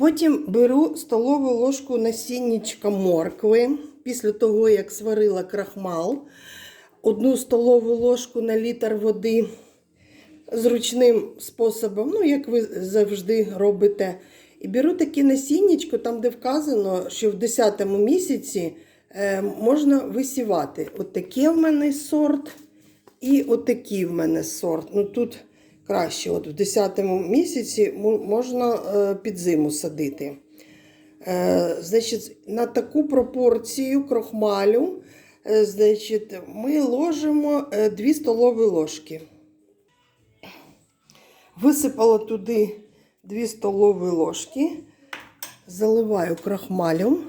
Потім беру столову ложку насіннячка моркви після того, як сварила крахмал, одну столову ложку на літр води зручним способом, ну, як ви завжди робите. І беру таке насіннячко, там, де вказано, що в 10 місяці е, можна висівати. От таке в мене сорт і отакий в мене сорт. Ну, тут краще, от в 10 місяці можна е, під зиму садити. Е, значить, на таку пропорцію крохмалю е, значить, ми ложимо 2 столові ложки. Висипала туди 2 столові ложки, заливаю крахмалем.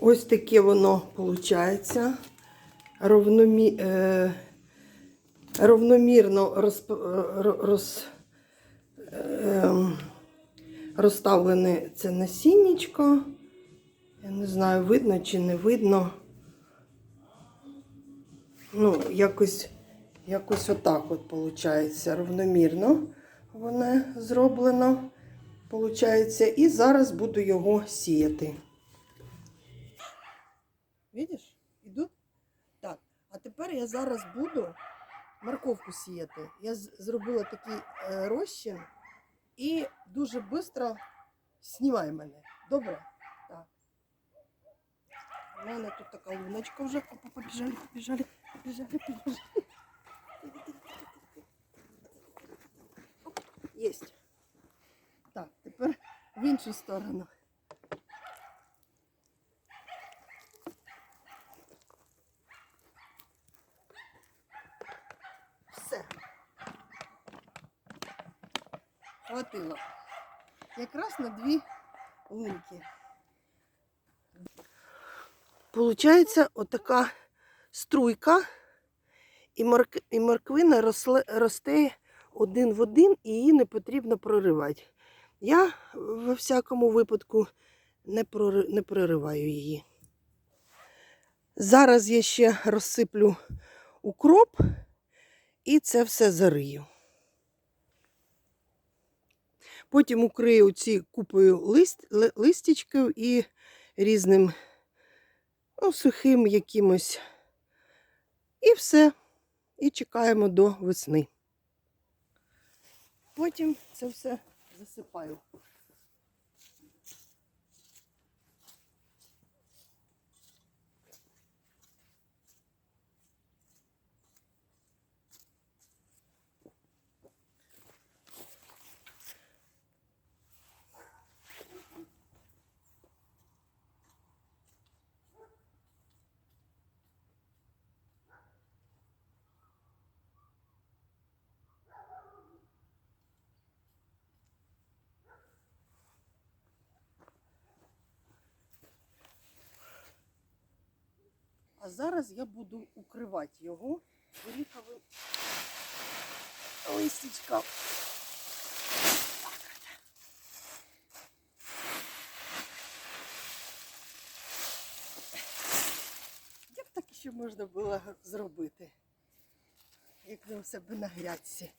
Ось таке воно виходить. Ровномі... Е... Ровномірно розп... роз... ем, розставлене це насіннячко. Я не знаю, видно чи не видно. Ну, якось, якось отак от виходить. Равномірно воно зроблено. Получається. І зараз буду його сіяти. Видиш? Ідуть? А тепер я зараз буду морковку сіяти. Я зробила такий е, розчин і дуже швидко знімай мене. Добре? Так. У мене тут така луночка вже. Опа, побіжали, побіжали, побіжали, побіжали. Єсть. Так, тепер в іншу сторону. Все. Хватило. Якраз на дві лунки. Получається отака струйка, і, морк... і морквина росле... росте один в один, і її не потрібно проривати. Я во всякому випадку не, прори... не прориваю її. Зараз я ще розсиплю укроп і це все зарию. Потім укрию ці купою лист... листічків і різним ну, сухим якимось. І все. І чекаємо до весни. Потім це все засипаю. А зараз я буду укривати його горіховим листячком. Як так ще можна було зробити? Як у себе на грядці.